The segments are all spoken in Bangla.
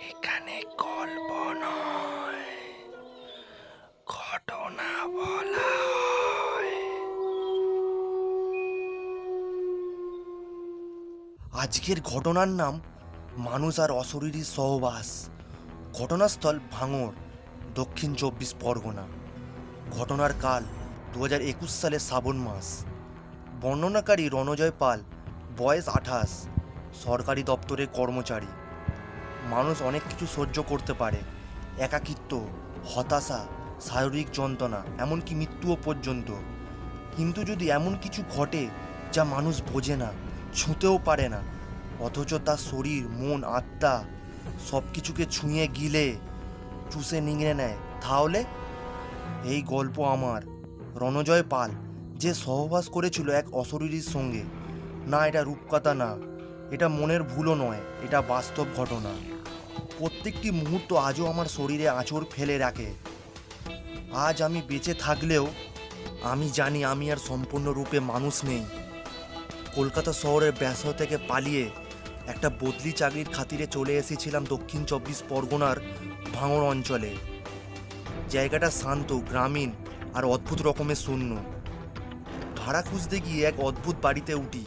এখানে ঘটনা বলা আজকের ঘটনার নাম মানুষ আর অশরীরী সহবাস। ঘটনাস্থল ভাঙর দক্ষিণ চব্বিশ পরগনা। ঘটনার কাল দু সালের শ্রাবণ মাস। বর্ণনাকারী রণজয় পাল, বয়স আঠাশ, সরকারি দপ্তরের কর্মচারী। মানুষ অনেক কিছু সহ্য করতে পারে, একাকিত্ব, হতাশা, শারীরিক যন্ত্রণা, এমনকি মৃত্যুও পর্যন্ত। কিন্তু যদি এমন কিছু ঘটে যা মানুষ বোঝে না, ছুঁতেও পারে না, অথচ তার শরীর, মন, আত্মা সব কিছুকে ছুঁয়ে গিলে, চুষে নিংড়ে নেয়, তাহলে? এই গল্প আমার, রণজয় পাল। যে সহবাস করেছিল এক অশরীরীর সঙ্গে। না, এটা রূপকথা না। এটা মনের ভুলও নয়। এটা বাস্তব ঘটনা। প্রত্যেকটি মুহূর্ত আজও আমার শরীরে আঁচড় ফেলে রাখে। আজ আমি বেঁচে থাকলেও আমি জানি আমি আর সম্পূর্ণরূপে মানুষ নেই। কলকাতা শহরের ব্যবসা থেকে পালিয়ে একটা বদলি চাকরির খাতিরে চলে এসেছিলাম দক্ষিণ চব্বিশ পরগনার ভাঙড় অঞ্চলে। জায়গাটা শান্ত, গ্রামীণ আর অদ্ভুত রকমের শূন্য। ভাড়া খুঁজতে গিয়ে এক অদ্ভুত বাড়িতে উঠি।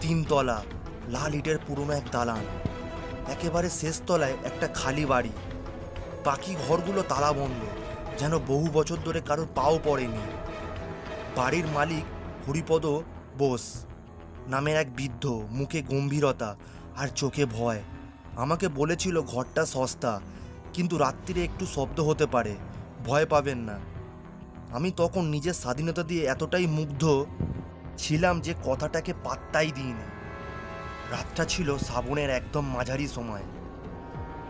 তিনতলা, লাল ইটের পুরনো এক দালান। একেবারে শেষ তলায় একটা খালি বাড়ি। বাকি ঘরগুলো তালা বন্ধ যেন বহু বছর ধরে কারোর পাও পড়েনি। বাড়ির মালিক হরিপদ বোস নামের এক বৃদ্ধ, মুখে গম্ভীরতা আর চোখে ভয়। আমাকে বলেছিল ঘরটা সস্তা, কিন্তু রাত্রিরে একটু শব্দ হতে পারে, ভয় পাবেন না। আমি তখন নিজের স্বাধীনতা দিয়ে এতটাই মুগ্ধ ছিলাম যে কথাটাকে পাত্তাই দিইনি। রাতটা ছিল শ্রাবণের একদম মাঝারি সময়।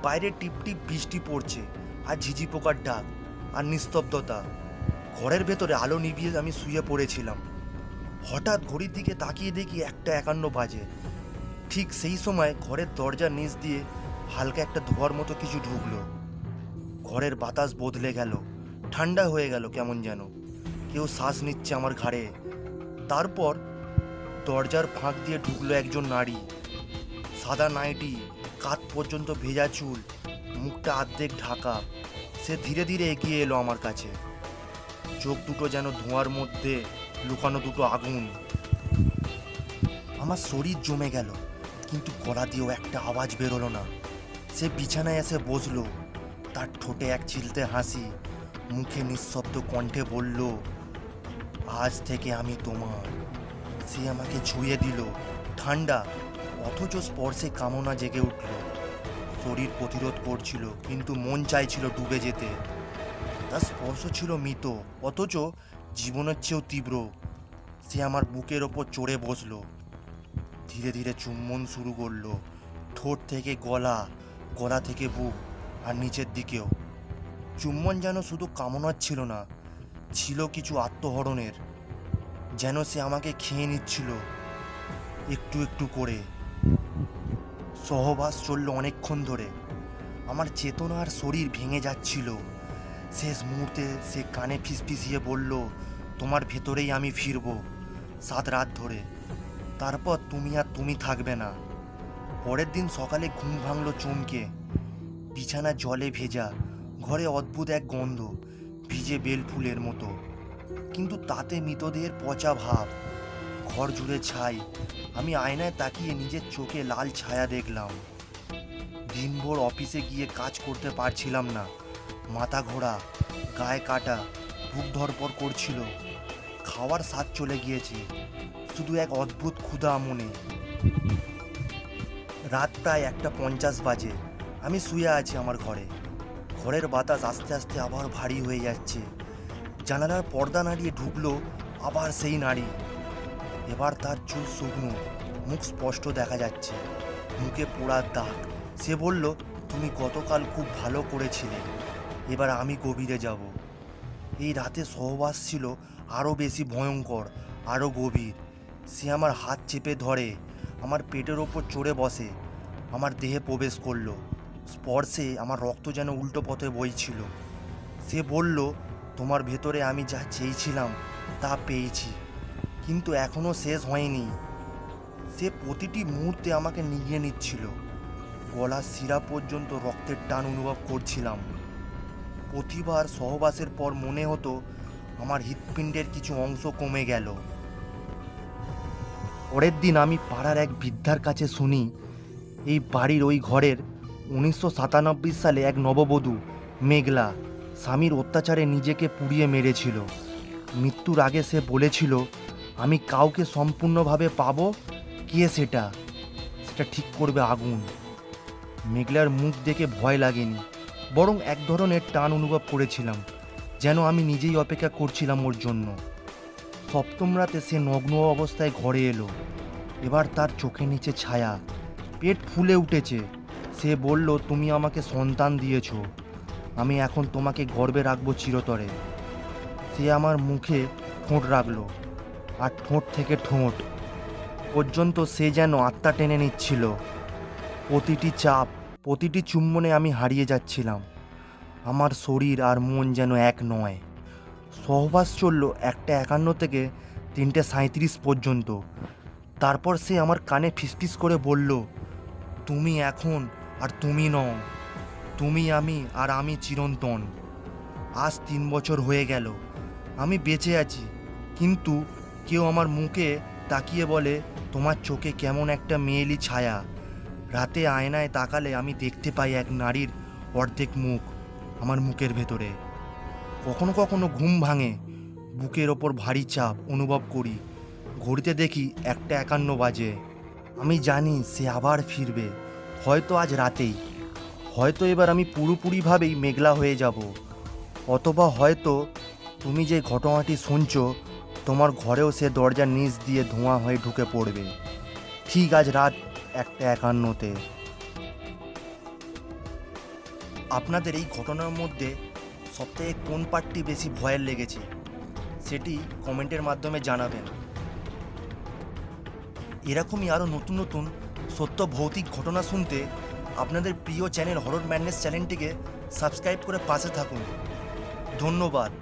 বাইরে টিপটিপ বৃষ্টি পড়ছে আর ঝিঝি পোকার ডাক আর নিস্তব্ধতা। ঘরের ভেতরে আলো নিভিয়ে আমি শুয়ে পড়েছিলাম। হঠাৎ ঘড়ির দিকে তাকিয়ে দেখি একটা একান্ন বাজে। ঠিক সেই সময় ঘরের দরজার নিচ দিয়ে হালকা একটা ধোয়ার মতো কিছু ঢুকলো। ঘরের বাতাস বদলে গেল। ঠান্ডা হয়ে গেল কেমন যেন। কেউ শ্বাস নিচ্ছে আমার ঘাড়ে। তারপর দরজার ফাঁক দিয়ে ঢুকলো একজন নারী। সাদা নাইটি, কাত পর্যন্ত ভেজা চুল, মুখটা আর্ধেক ঢাকা। সে ধীরে ধীরে এগিয়ে এলো আমার কাছে। চোখ দুটো যেন ধোঁয়ার মধ্যে, লুকানো দুটো আগুন। আমার শরীর জমে গেল, কিন্তু গলা দিয়েও একটা আওয়াজ বেরোলো না। সে বিছানায় এসে বসল। তার ঠোঁটে এক চিলতে হাসি। মুখে নিঃশব্দ কণ্ঠে বলল, আজ থেকে আমি তোমার। সে আমাকে ছুঁয়ে দিল ঠান্ডা অথচ স্পর্শে কামনা জেগে উঠল। শরীর প্রতিরোধ করছিল, কিন্তু মন চাইছিল ডুবে যেতে। তার স্পর্শ ছিল মৃত, অথচ জীবনের চেয়েও তীব্র। সে আমার বুকের ওপর চড়ে বসল। ধীরে ধীরে চুম্বন শুরু করল, ঠোঁট থেকে গলা গলা থেকে বুক, আর নিচের দিকেও। চুম্বন যেন শুধু কামনার ছিল না, ছিল কিছু আত্মহরণের। যেন সে আমাকে খেয়ে নিচ্ছিল, একটু একটু করে। সহবাস চলল অনেকক্ষণ ধরে। আমার চেতনা আর শরীর ভেঙে যাচ্ছিল। শেষ মুহূর্তে সে কানে ফিসফিসিয়ে বলল, তোমার ভেতরেই আমি ফিরবো। সাত রাত ধরে। তারপর তুমি আর তুমি থাকবে না। পরের দিন সকালে ঘুম ভাঙল চমকে। বিছানা জলে ভেজা। ঘরে অদ্ভুত এক গন্ধ, ভিজে বেল ফুলের মতো। কিন্তু তাতে মৃতদেহের পচা ভাব। ঘর জুড়ে ছাই, আমি আয়নায় তাকিয়ে নিজের চোখে লাল ছায়া দেখলাম। দিনভর অফিসে গিয়ে কাজ করতে পারছিলাম না। মাথা ঘোরা, গায়ে কাটা, বুক ধরপর করছিল। খাওয়ার স্বাদ চলে গিয়েছে, শুধু এক অদ্ভুত ক্ষুধা মনে। রাত প্রায় একটা পঞ্চাশ বাজে, আমি শুয়ে আছি আমার ঘরে। ঘরের বাতাস আস্তে আস্তে আবার ভারী হয়ে যাচ্ছে। জানালার পর্দা নাড়িয়ে ঢুকলো আবার সেই নারী। এবার তার চুল শুকনো, মুখ স্পষ্ট দেখা যাচ্ছে। মুখে পোড়ার দাগ। সে বলল, তুমি গতকাল খুব ভালো করেছিলে। এবার আমি গভীরে যাব। এই রাতে সহবাস ছিল আরও বেশি ভয়ঙ্কর, আরও গভীর। সে আমার হাত চেপে ধরে, আমার পেটের ওপর চড়ে বসে, আমার দেহে প্রবেশ করল। স্পর্শে আমার রক্ত যেন উল্টো পথে বইছিল। সে বলল, তোমার ভেতরে আমি যা চেয়েছিলাম, তা পেয়েছি, কিন্তু এখনও শেষ হয়নি। সে প্রতিটি মুহূর্তে আমাকে নিয়ে নিচ্ছিল। গলা শিরা পর্যন্ত রক্তের টান অনুভব করছিলাম। প্রতিবার সহবাসের পর মনে হতো, আমার হৃৎপিণ্ডের কিছু অংশ কমে গেল। পরের দিন আমি পাড়ার এক বৃদ্ধার কাছে শুনি, এই বাড়ির ওই ঘরের উনিশশো সাতানব্বই সালে এক নববধূ, মেঘলা, স্বামীর অত্যাচারে নিজেকে পুড়িয়ে মেরেছিল। মৃত্যুর আগে সে বলেছিল, আমি কাউকে সম্পূর্ণভাবে পাবো? কে সেটা? সেটা ঠিক করবে আগুন। মেঘলার মুখ দেখে ভয় লাগেনি, বরং এক ধরনের টান অনুভব করেছিলাম, যেন আমি নিজেই অপেক্ষা করছিলাম ওর জন্য। সপ্তম রাতে সে নগ্ন অবস্থায় ঘরে এলো। এবার তার চোখের নিচে ছায়া, পেট ফুলে উঠেছে। সে বলল, তুমি আমাকে সন্তান দিয়েছ। আমি এখন তোমাকে গর্বে রাখব চিরতরে। সে আমার মুখে ঠোঁট রাখল আর ঠোঁট থেকে ঠোঁট পর্যন্ত সে যেন আত্মা টেনে নিচ্ছিল। প্রতিটি চাপ, প্রতিটি চুম্বনে আমি হারিয়ে যাচ্ছিলাম। আমার শরীর আর মন যেন এক নয়। সহবাস চলল একটা একান্ন থেকে তিনটে সাঁত্রিশ পর্যন্ত। তারপর সে আমার কানে ফিসফিস করে বলল, তুমি এখন আর তুমি নও। তুমি আমি আর আমি চিরন্তন। আজ তিন বছর হয়ে গেল। আমি বেঁচে আছি। কিন্তু কেউ আমার মুখে তাকিয়ে বলে, তোমার চোখে কেমন একটা মেয়েলি ছায়া। রাতে আয়নায় তাকালে আমি দেখতে পাই এক নারীর অর্ধেক মুখ আমার মুখের ভেতরে। কখনো কখনো ঘুম ভাঙে। বুকের ওপর ভারী চাপ অনুভব করি। ঘড়িতে দেখি একটা একান্ন বাজে। আমি জানি সে আবার ফিরবে। হয়তো আজ রাতেই, হয়তো এবার আমি পুরোপুরিভাবেই মেঘলা হয়ে যাব। অথবা হয়তো তুমি যে ঘটনাটি শুনছো, তোমার ঘরেও সে দরজার নিচ দিয়ে ধোঁয়া হয়ে ঢুকে পড়বে। ঠিক আজ রাত একটা একান্নতে। আপনাদের এই ঘটনার মধ্যে সবথেকে কোন পার্টটি বেশি ভয়ের লেগেছে, সেটি কমেন্টের মাধ্যমে জানাবেন। এরকমই আরও নতুন নতুন সত্য ভৌতিক ঘটনা শুনতে আপনাদের প্রিয় চ্যানেল হরর ম্যাডনেস চ্যানেলটিকে সাবস্ক্রাইব করে পাশে থাকুন। ধন্যবাদ।